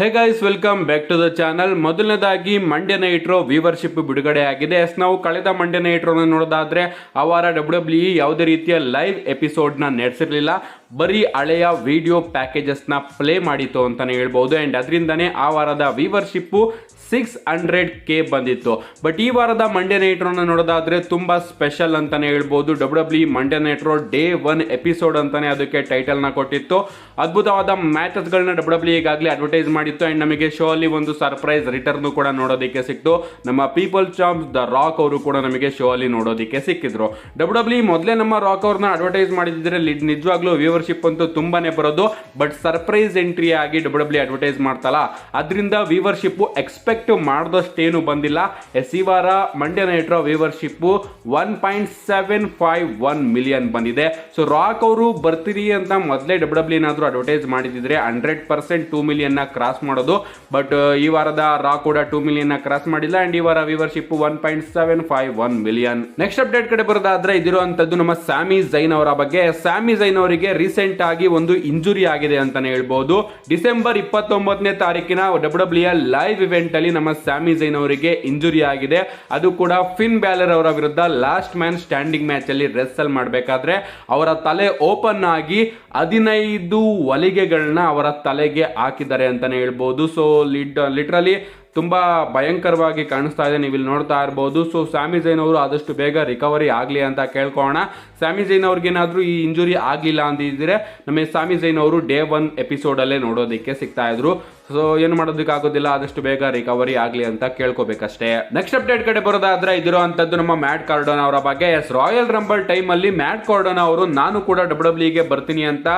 Hey guys welcome back to the channel ಮೊದಲನೇದಾಗಿ Monday Nitro viewership ಬಿಡುಗಡೆ ಆಗಿದೆ. S ನಾವು ಕಳೆದ ಮಂಡ್ಯ ನೈಟ್ರೋನ ನೋಡೋದಾದ್ರೆ ಆ ವಾರ ಡಬ್ಲ್ಯೂ ಡಬ್ಲ್ಯೂ ಯಾವುದೇ ರೀತಿಯ ಲೈವ್ ಎಪಿಸೋಡ್ನ ನಡೆಸಿರಲಿಲ್ಲ. ಬರೀ ಹಳೆಯ ವಿಡಿಯೋ ಪ್ಯಾಕೇಜಸ್ನ ಪ್ಲೇ ಮಾಡಿತ್ತು ಅಂತಲೇ ಹೇಳ್ಬೋದು. ಆ್ಯಂಡ್ ಅದರಿಂದನೇ ಆ ವಾರದ ವಿವರ್ಶಿಪ್ಪು ಸಿಕ್ಸ್ ಹಂಡ್ರೆಡ್ ಕೆ ಬಂದಿತ್ತು. ಬಟ್ ಈ ವಾರದ ಮಂಡ್ಯ ನೈಟ್ರೋನ ನೋಡೋದಾದ್ರೆ ತುಂಬ ಸ್ಪೆಷಲ್ ಅಂತಾನೆ ಹೇಳ್ಬೋದು. W W Monday Nitro day one episode ಅಂತಲೇ ಅದಕ್ಕೆ ಟೈಟಲ್ನ ಕೊಟ್ಟಿತ್ತು. ಅದ್ಭುತವಾದ ಮ್ಯಾಚಸ್ಗಳನ್ನ ಡಬ್ಲ್ಯೂ ಡಬ್ಲ್ಯೂ ಈಗಾಗಲೇ ಅಡ್ವರ್ಟೈಸ್ ಮಾಡಿತ್ತು ಆ್ಯಂಡ್ ನಮಗೆ ಶೋ ಅಲ್ಲಿ ಒಂದು ಸರ್ಪ್ರೈಸ್ ರಿಟರ್ನ್ ಕೂಡ ನೋಡೋದಕ್ಕೆ ಸಿಕ್ತು. ನಮ್ಮ ಪೀಪಲ್ ಚಾಂಪ್ಸ್ ದ ರಾಕ್ ಅವರು ಕೂಡ ನಮಗೆ ಶೋ ಅಲ್ಲಿ ನೋಡೋದಕ್ಕೆ ಸಿಕ್ಕಿದ್ರು. ಡಬ್ಲ್ಯೂ ಡಬ್ಲ್ಯೂ ಮೊದಲೇ ನಮ್ಮ ರಾಕ್ ಅವ್ರನ್ನ ಅಡ್ವರ್ಟೈಸ್ ಮಾಡಿದ್ರೆ ನಿಜವಾಗ್ಲೂ ವ್ಯೂವರ್ಶಿಪ್ ಅಂತೂ ತುಂಬಾನೇ ಬರೋದು. ಬಟ್ ಸರ್ಪ್ರೈಸ್ ಎಂಟ್ರಿ ಆಗಿ ಡಬ್ಲ್ಯೂ ಡಬ್ಲ್ಯೂ ಅಡ್ವರ್ಟೈಸ್ ಮಾಡ್ತಲ್ಲ. ಅದರಿಂದ ವ್ಯೂವರ್ಶಿಪ್ ಎಕ್ಸ್ಪೆಕ್ಟ್ ಮಾಡಿದಷ್ಟೇನು ಬಂದಿಲ್ಲ. ಎಸ್ ವಾರ Monday Nitro viewership one point seven five one million ಬಂದಿದೆ. ಸೊ ರಾಕ್ ಅವರು ಬರ್ತೀರಿ ಅಂತ ಮೊದಲೇ ಡಬ್ಲ್ಯೂ ಡಬ್ಲ್ಯೂ ಏನಾದರೂ ಅಡ್ವರ್ಟೈಸ್ ಮಾಡಿದ್ರೆ ಹಂಡ್ರೆಡ್ ಪರ್ಸೆಂಟ್ ಟೂ ಮಿಲಿಯನ್ನ ಕ್ರಾಸ್ ಮಾಡೋದು. ಬಟ್ ಈ ವಾರದ ರಾ ಕೂಡ ಟೂ ಮಿಲಿಯನ್ ಕ್ರಾಸ್ ಮಾಡಿಲ್ಲ. ಅಂಡ್ ಈ ವಾರ viewership one point seven five one million next update ಕಡೆ ಬರೋದಾದ್ರೆ ಇದಿರುವಂತದ್ದು ನಮ್ಮ ಸ್ಯಾಮಿ ಜೈನ್ ಅವರ ಬಗ್ಗೆ. ಸ್ಯಾಮಿ ಜೈನ್ ಅವರಿಗೆ ರೀಸೆಂಟ್ ಆಗಿ ಒಂದು ಇಂಜುರಿ ಆಗಿದೆ ಅಂತಾನೆ ಹೇಳ್ಬಹುದು ಡಿಸೆಂಬರ್ ಇಪ್ಪತ್ತೊಂಬತ್ತನೇ ತಾರೀಕಿನ ಡಬ್ಲ್ಯೂ ಡಬ್ಲ್ಯೂ ಲೈವ್ ಇವೆಂಟ್ ಅಲ್ಲಿ ನಮ್ಮ ಸ್ಯಾಮಿ ಜೈನ್ ಅವರಿಗೆ ಇಂಜುರಿ ಆಗಿದೆ. ಅದು ಕೂಡ ಫಿನ್ ಬ್ಯಾಲರ್ ಅವರ ವಿರುದ್ಧ ಲಾಸ್ಟ್ ಮ್ಯಾನ್ ಸ್ಟ್ಯಾಂಡಿಂಗ್ ಮ್ಯಾಚ್ ಅಲ್ಲಿ ರೆಸ್ಸಲ್ ಮಾಡಬೇಕಾದ್ರೆ ಅವರ ತಲೆ ಓಪನ್ ಆಗಿ ಹದಿನೈದು ಹೊಲಿಗೆಗಳನ್ನ ಅವರ ತಲೆಗೆ ಹಾಕಿದ್ದಾರೆ ಅಂತಾನೆ ಹೇಳ್ಬೋದು. ಸೊ ಲಿಡ್ ಲಿಟ್ರಲಿ ತುಂಬ ಭಯಂಕರವಾಗಿ ಕಾಣಿಸ್ತಾ ಇದೆ. ನೀವು ಇಲ್ಲಿ ನೋಡ್ತಾ ಇರ್ಬೋದು. ಸೊ ಸ್ಯಾಮಿ ಜೈನ್ ಅವರು ಆದಷ್ಟು ಬೇಗ ರಿಕವರಿ ಆಗಲಿ ಅಂತ ಕೇಳ್ಕೊಳ್ಳೋಣ. ಸ್ಯಾಮಿ ಜೈನ್ ಅವ್ರಿಗೇನಾದರೂ ಈ ಇಂಜುರಿ ಆಗಲಿಲ್ಲ ಅಂದಿದ್ರೆ ನಮಗೆ ಸ್ವಾಮಿ ಜೈನ್ ಅವರು ಡೇ ಒನ್ ಎಪಿಸೋಡಲ್ಲೇ ನೋಡೋದಕ್ಕೆ ಸಿಗ್ತಾ ಇದ್ರು. ಸೊ ಏನು ಮಾಡೋದಕ್ಕಾಗೋದಿಲ್ಲ ಆದಷ್ಟು ಬೇಗ ರಿಕವರಿ ಆಗಲಿ ಅಂತ ಕೇಳ್ಕೋಬೇಕಷ್ಟೇ. ನೆಕ್ಸ್ಟ್ ಅಪ್ಡೇಟ್ ಕಡೆ ಬರೋದಾದ್ರೆ ಇದಿರುವಂತದ್ದು ನಮ್ಮ ಮ್ಯಾಟ್ ಕಾರ್ಡೋನ್ ಅವರ ಬಗ್ಗೆ. ಎಸ್ ರಾಯಲ್ ರಂಬಲ್ ಟೈಮ್ ಅಲ್ಲಿ ಮ್ಯಾಟ್ ಕಾರ್ಡೋನ್ ಅವರು, ನಾನು ಕೂಡ ಡಬ್ಲ್ಯೂಬ್ಲಿಗೆ ಬರ್ತೀನಿ ಅಂತ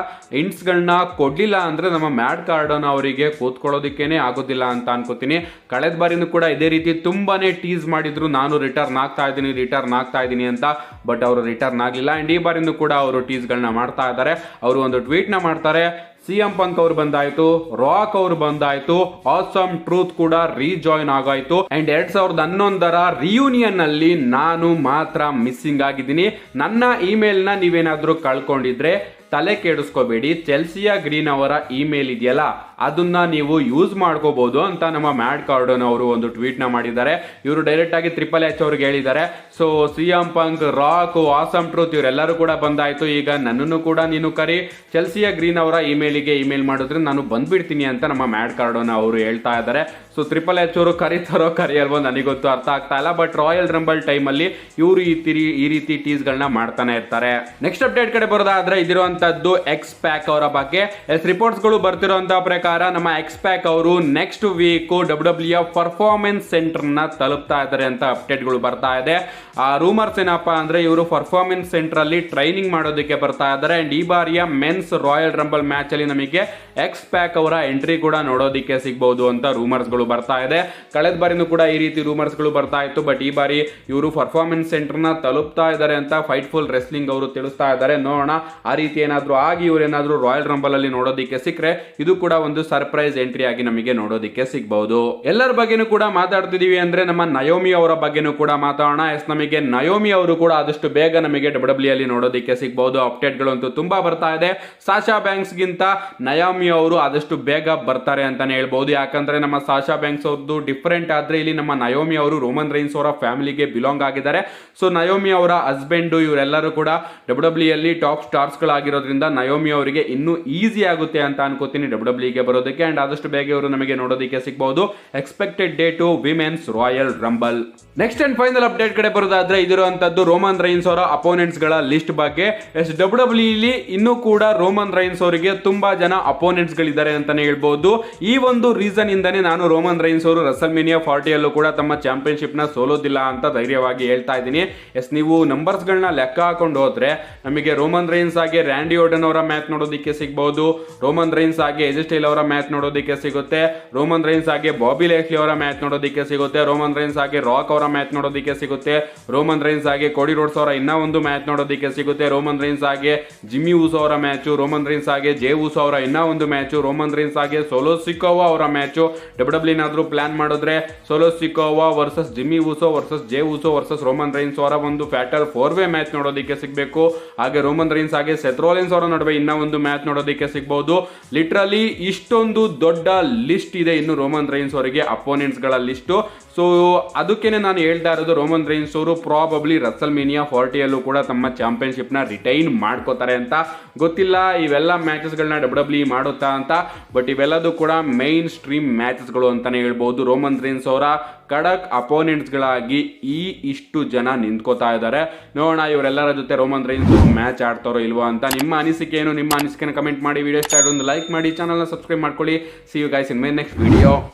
ಇಂಟ್ಸ್ಗಳನ್ನ ಕೊಡ್ಲಿಲ್ಲ ಅಂದ್ರೆ ನಮ್ಮ ಮ್ಯಾಟ್ ಕಾರ್ಡೋನ್ ಅವರಿಗೆ ಕೂತ್ಕೊಳ್ಳೋದಕ್ಕೇನೆ ಆಗೋದಿಲ್ಲ ಅಂತ ಅನ್ಕೋತೀನಿ. ಕಳೆದ ಬಾರಿನೂ ಕೂಡ ಇದೇ ರೀತಿ ತುಂಬಾನೇ ಟೀಸ್ ಮಾಡಿದ್ರು. ನಾನು ರಿಟರ್ನ್ ಆಗ್ತಾ ಇದ್ದೀನಿ ರಿಟರ್ನ್ ಆಗ್ತಾ ಇದ್ದೀನಿ ಅಂತ ಬಟ್ ಅವರು ರಿಟರ್ನ್ ಆಗಲಿಲ್ಲ. ಅಂಡ್ ಈ ಬಾರಿನೂ ಕೂಡ ಅವರು ಟೀಸ್ಗಳನ್ನ ಮಾಡ್ತಾ ಇದ್ದಾರೆ. ಅವರು ಒಂದು ಟ್ವೀಟ್ನ ಮಾಡ್ತಾರೆ. ಸಿ ಎಂ ಪಂಕ್ ಅವ್ರು ಬಂದಾಯ್ತು, ರಾಕ್ ಅವ್ರು ಬಂದಾಯ್ತು ಆಸಮ್ ಟ್ರೂತ್ ಕೂಡ ರೀಜಾಯ್ನ್ ಆಗಾಯ್ತು. ಅಂಡ್ ಎರಡ್ ಸಾವಿರದ ಹನ್ನೊಂದರ ರಿಯೂನಿಯನ್ ಅಲ್ಲಿ ನಾನು ಮಾತ್ರ ಮಿಸ್ಸಿಂಗ್ ಆಗಿದ್ದೀನಿ. ನನ್ನ ಇಮೇಲ್ನ ನೀವೇನಾದ್ರೂ ಕಳ್ಕೊಂಡಿದ್ರೆ ತಲೆ ಕೆಡಿಸ್ಕೋಬೇಡಿ. ಚೆಲ್ಸಿಯಾ ಗ್ರೀನ್ ಅವರ ಇಮೇಲ್ ಇದೆಯಲ್ಲ, ಅದನ್ನ ನೀವು ಯೂಸ್ ಮಾಡ್ಕೋಬಹುದು ಅಂತ ನಮ್ಮ ಮ್ಯಾಡ್ ಕಾರ್ಡನ್ ಅವರು ಒಂದು ಟ್ವೀಟ್ನ ಮಾಡಿದ್ದಾರೆ. ಇವರು ಡೈರೆಕ್ಟ್ ಆಗಿ ಟ್ರಿಪಲ್ ಎಚ್ ಅವ್ರಿಗೆ ಹೇಳಿದ್ದಾರೆ. So C M Punk, Rock, awesome Truth ಇವರೆಲ್ಲರೂ ಕೂಡ ಬಂದಾಯ್ತು. ಈಗ ನನ್ನನ್ನು ಕೂಡ ನೀನು ಕರಿ. ಚೆಲ್ಸಿಯಾ ಗ್ರೀನ್ ಅವರ ಇಮೇಲಿಗೆ ಇಮೇಲ್ ಮಾಡಿದ್ರೆ ನಾನು ಬಂದ್ಬಿಡ್ತೀನಿ ಅಂತ ನಮ್ಮ ಮ್ಯಾಡ್ ಕಾರ್ಡನ್ ಅವರು ಹೇಳ್ತಾ ಇದ್ದಾರೆ. ಸೊ ತ್ರಿಪಲ್ ಎಚ್ ಅವರು ಕರೀತಾರೋ ಕರಿಯಲ್ವೋ ನನಗೊತ್ತು ಅರ್ಥ ಆಗ್ತಾ ಇಲ್ಲ. ಬಟ್ ರಾಯಲ್ ರಂಬಲ್ ಟೈಮ್ ಅಲ್ಲಿ ಇವರು ಈ ತಿರಿ, ಈ ರೀತಿ ಟೀಸ್ ಗಳನ್ನ ಮಾಡ್ತಾನೆ ಇರ್ತಾರೆ. ನೆಕ್ಸ್ಟ್ ಅಪ್ಡೇಟ್ ಕಡೆ ಬರೋದಾದ್ರೆ ಇದಿರುವಂತದ್ದು ಎಕ್ಸ್ ಪ್ಯಾಕ್ ಅವರ ಬಗ್ಗೆ. ಎಸ್ ರಿಪೋರ್ಟ್ಸ್ಗಳು ಬರ್ತಿರುವಂತಹ ಪ್ರಕಾರ ನಮ್ಮ ಎಕ್ಸ್ ಪ್ಯಾಕ್ ಅವರು next week W W performance ಸೆಂಟರ್ನ ತಲುಪ್ತಾ ಇದ್ದಾರೆ ಅಂತ ಅಪ್ಡೇಟ್ಗಳು ಬರ್ತಾ ಇದೆ. ಆ ರೂಮರ್ಸ್ ಏನಪ್ಪಾ ಅಂದ್ರೆ ಇವರು ಪರ್ಫಾರ್ಮೆನ್ಸ್ ಸೆಂಟರ್ ಅಲ್ಲಿ ಟ್ರೈನಿಂಗ್ ಮಾಡೋದಕ್ಕೆ ಬರ್ತಾ ಇದ್ದಾರೆ. ಅಂಡ್ ಈ ಬಾರಿಯ ಮೆನ್ಸ್ ರಾಯಲ್ ರಂಬಲ್ ಮ್ಯಾಚ್ ಅಲ್ಲಿ ನಮಗೆ ಎಕ್ಸ್ ಪ್ಯಾಕ್ ಅವರ ಎಂಟ್ರಿ ಕೂಡ ನೋಡೋದಕ್ಕೆ ಸಿಗಬಹುದು ಅಂತ ರೂಮರ್ಸ್ಗಳು ಬರ್ತಾ ಇದೆ. ಕಳೆದ ಬಾರಿನೂ ಕೂಡ ಈ ರೀತಿ ರೂಮರ್ಸ್ಗಳು ಬರ್ತಾ ಇತ್ತು. ಬಟ್ ಈ ಬಾರಿ ಇವರು ಪರ್ಫಾರ್ಮೆನ್ಸ್ ಸೆಂಟರ್ನ ತಲುಪ್ತಾ ಇದ್ದಾರೆ ಅಂತ ಫೈಟ್ ಫುಲ್ ರೆಸ್ಲಿಂಗ್ ಅವರು ತಿಳಿಸ್ತಾ ಇದ್ದಾರೆ. ನೋಡೋಣ ಆ ರೀತಿ ಏನಾದ್ರು ಆಗಿ ಇವರೇನಾದರೂ ರಾಯಲ್ ರಂಬಲ್ ಅಲ್ಲಿ ನೋಡೋದಕ್ಕೆ ಸಿಕ್ಕರೆ, ಇದು ಕೂಡ ಒಂದು ಸರ್ಪ್ರೈಸ್ ಎಂಟ್ರಿ ಆಗಿ ನಮಗೆ ನೋಡೋದಕ್ಕೆ ಸಿಗಬಹುದು ಎಲ್ಲರ ಬಗ್ಗೆನೂ ಕೂಡ ಮಾತಾಡ್ತಿದೀವಿ ಅಂದ್ರೆ ನಮ್ಮ ನಯೋಮಿ ಅವರ ಬಗ್ಗೆನೂ ಕೂಡ ಮಾತಾಡೋಣ. ಎಸ್, ನಮಗೆ ನಯೋಮಿ ಅವರು ಕೂಡ ಆದಷ್ಟು ಬೇಗ ನಮಗೆ ಡಬ್ಲ್ಯೂ ಅಲ್ಲಿ ನೋಡೋದಕ್ಕೆ ಸಿಗಬಹುದು ಅಪ್ಡೇಟ್ಗಳು ಅಂತೂ ತುಂಬಾ ಬರ್ತಾ ಇದೆ. ಸಾಶಾ ಬ್ಯಾಂಕ್ಸ್ ಗಿಂತ ನಯೋಮಿ ಅವರು ಆದಷ್ಟು ಬೇಗ ಬರ್ತಾರೆ ಅಂತಾನೆ ಹೇಳ್ಬಹುದು ಯಾಕಂದ್ರೆ ನಮ್ಮ ಸಾಶಾ ಬ್ಯಾಂಕ್ಸ್ ಅವ್ರದ್ದು ಡಿಫ್ರೆಂಟ್ ಆದ್ರೆ ಇಲ್ಲಿ ನಮ್ಮ ನಯೋಮಿ ಅವರು, ರೋಮನ್ ರೈನ್ಸ್ ಅವರ ಫ್ಯಾಮಿಲಿಗೆ ಬಿಲಾಂಗ್ ಆಗಿದ್ದಾರೆ. ಸೊ, ನಯೋಮಿ ಅವರ ಹಸ್ಬೆಂಡ್ ಇವರೆಲ್ಲರೂ ಕೂಡ ಡಬ್ಲ್ಯೂ ಅಲ್ಲಿ ಟಾಪ್ ಸ್ಟಾರ್ಸ್ ಗಳಾಗಿರೋದ್ರಿಂದ ನಯೋಮಿ ಅವರಿಗೆ ಇನ್ನೂ ಈಸಿ ಆಗುತ್ತೆ ಅಂತ ಅನ್ಕೋತೀನಿ. ಡಬ್ಲ್ಯೂ ಡಬ್ಲ್ಯೂಗೆ ಬರೋದಕ್ಕೆ ಅಂಡ್ ಆದಷ್ಟು ಬೇಗ ಇವರು ನಮಗೆ ನೋಡೋದಕ್ಕೆ ಸಿಗಬಹುದು expected day two women's Royal Rumble next and final update ಕಡೆ ಬರೋದಾದ್ರೆ ಇದಿರುವಂತದ್ದು ರೋಮನ್ ರೈನ್ಸ್ ಅವರ ಅಪೋನೆಂಟ್ಸ್ಗಳ ಲಿಸ್ಟ್ ಬಗ್ಗೆ. ಎಸ್ ಡಬ್ಲ್ಯೂ ಡಬ್ಲ್ಯೂ ಇಲ್ಲಿ ಇನ್ನೂ ಕೂಡ ರೋಮನ್ ರೈನ್ಸ್ ಅವರಿಗೆ ತುಂಬಾ ಜನ ಅಪೋನೆಂಟ್ಸ್ ಗಳಿದ್ದಾರೆ ಅಂತಾನೆ ಹೇಳ್ಬಹುದು ಈ ಒಂದು ರೀಸನ್ ಇಂದಾನೆ ನಾನು ರೋಮನ್ ರೈನ್ಸ್ ಅವರು ರಸಲ್ಮೇನಿಯಾ ಫಾರ್ಟಿಯಲ್ಲೂ ಕೂಡ ತಮ್ಮ ಚಾಂಪಿಯನ್ಶಿಪ್ನ ಸೋಲೋದಿಲ್ಲ ಅಂತ ಧೈರ್ಯವಾಗಿ ಹೇಳ್ತಾ ಇದ್ದೀನಿ. ಎಸ್ ನೀವು ನಂಬರ್ಸ್ ಗಳನ್ನ ಲೆಕ್ಕ ಹಾಕೊಂಡು ಹೋದ್ರೆ ನಮಗೆ ರೋಮನ್ ರೈನ್ಸ್ ಆಗಿ ರ್ಯಾಂಡಿ ಓಡನ್ ಅವರ ಮ್ಯಾಚ್ ನೋಡೋದಕ್ಕೆ ಸಿಗಬಹುದು ರೋಮನ್ ರೈನ್ಸ್ ಹಾಗೆ ಎಜಿಸ್ಟೈಲ್ ಅವರ ಮ್ಯಾಚ್ ನೋಡೋದಕ್ಕೆ ಸಿಗುತ್ತೆ. ರೋಮನ್ ರೈನ್ಸ್ ಹಾಗೆ ಬಾಬಿ ಲೇಖ್ಲಿ ಅವರ ಮ್ಯಾಚ್ ನೋಡೋದಕ್ಕೆ ಸಿಗುತ್ತೆ. ರೋಮನ್ ರೈನ್ಸ್ ಹಾಗೆ ರಾಕ್ ಅವರ ಮ್ಯಾಚ್ ನೋಡೋದಕ್ಕೆ ಸಿಗುತ್ತೆ. ರೋಮನ್ ರೈನ್ಸ್ ಹಾಗೆ ಕೋಡಿ ರೋಡ್ಸ್ ಅವರ ಇನ್ನೂ ಒಂದು ಮ್ಯಾಚ್ ನೋಡೋದಕ್ಕೆ ಸಿಗುತ್ತೆ. ರೋಮನ್ ರೈನ್ಸ್ ಹಾಗೆ ಜಿಮ್ಮಿ ಊಸೋ ಅವರ ಮ್ಯಾಚು, ರೋಮನ್ ರೈನ್ಸ್ ಹಾಗೆ ಜೇ ಊಸೋ ಅವರ ಇನ್ನೂ ಒಂದು ಮ್ಯಾಚು, ರೋಮನ್ ರೈನ್ಸ್ ಹಾಗೆ ಸೋಲೋ ಸಿಕೋವಾ ಅವರ ಮ್ಯಾಚು. ಡಬ್ಲ್ಯೂ ಡಬ್ಲ್ಯೂ ಏನಾದರೂ ಪ್ಲಾನ್ ಮಾಡಿದ್ರೆ Solo Sikoa versus Jimmy Uso versus Jey Uso versus Roman Reigns ಅವರ ಒಂದು ಫ್ಯಾಟಲ್ ಫೋರ್ ವೇ ಮ್ಯಾಚ್ ನೋಡೋದಕ್ಕೆ ಸಿಗಬೇಕು. ಹಾಗೆ ರೋಮನ್ ರೈನ್ಸ್ ಹಾಗೆ ಸೆತ್ರೋಲಿನ್ಸ್ ಅವರ ನಡುವೆ ಇನ್ನೂ ಒಂದು ಮ್ಯಾಚ್ ನೋಡೋದಕ್ಕೆ ಸಿಗಬಹುದು ಲಿಟ್ರಲಿ ಇಷ್ಟೊಂದು ದೊಡ್ಡ ಲಿಸ್ಟ್ ಇದೆ ಇನ್ನು ರೋಮನ್ ರೈನ್ಸ್ ಅವರಿಗೆ ಅಪೋನೆಂಟ್ಸ್ಗಳ ಲಿಸ್ಟು ಸೊ ಅದಕ್ಕೇನೆ ನಾನು ಹೇಳ್ತಾ ಇರೋದು ರೋಮನ್ ರೈನ್ಸ್ ಅವರು ಪ್ರಾಬಬ್ಲಿ ರಸಲ್ ಮೇನಿಯಾ ಫಾರ್ಟಿಯಲ್ಲೂ ಕೂಡ ತಮ್ಮ ಚಾಂಪಿಯನ್ಶಿಪ್ನ ರಿಟೈನ್ ಮಾಡ್ಕೋತಾರೆ ಅಂತ. ಗೊತ್ತಿಲ್ಲ, ಇವೆಲ್ಲ ಮ್ಯಾಚಸ್ಗಳನ್ನ ಡಬ್ಲ್ಯೂ ಡಬ್ಲ್ಯೂ ಮಾಡುತ್ತಾ ಅಂತ ಬಟ್ ಇವೆಲ್ಲದೂ ಕೂಡ ಮೈನ್ ಸ್ಟ್ರೀಮ್ ಮ್ಯಾಚಸ್ಗಳು ಅಂತಲೇ ಹೇಳ್ಬೋದು. ರೋಮನ್ ರೈನ್ಸ್ ಅವರ ಖಡಕ್ ಅಪೋನೆಂಟ್ಸ್ಗಳಾಗಿ ಈ ಇಷ್ಟು ಜನ ನಿಂತ್ಕೋತಾ ಇದ್ದಾರೆ. ನೋಡೋಣ, ಇವರೆಲ್ಲರ ಜೊತೆ ರೋಮನ್ ರೈನ್ಸ್ ಮ್ಯಾಚ್ ಆಡ್ತಾರೋ ಇಲ್ವೋ ಅಂತ. ನಿಮ್ಮ ಅನಿಸಿಕೆ ಏನು, ನಿಮ್ಮ ಅನಿಸಿಕೆನ ಕಮೆಂಟ್ ಮಾಡಿ. ವಿಡಿಯೋ ಇಷ್ಟ ಒಂದು ಲೈಕ್ ಮಾಡಿ ಚಾನಲ್ನ ಸಬ್ಸ್ಕ್ರೈಬ್ ಮಾಡ್ಕೊಳ್ಳಿ. See you guys in my next video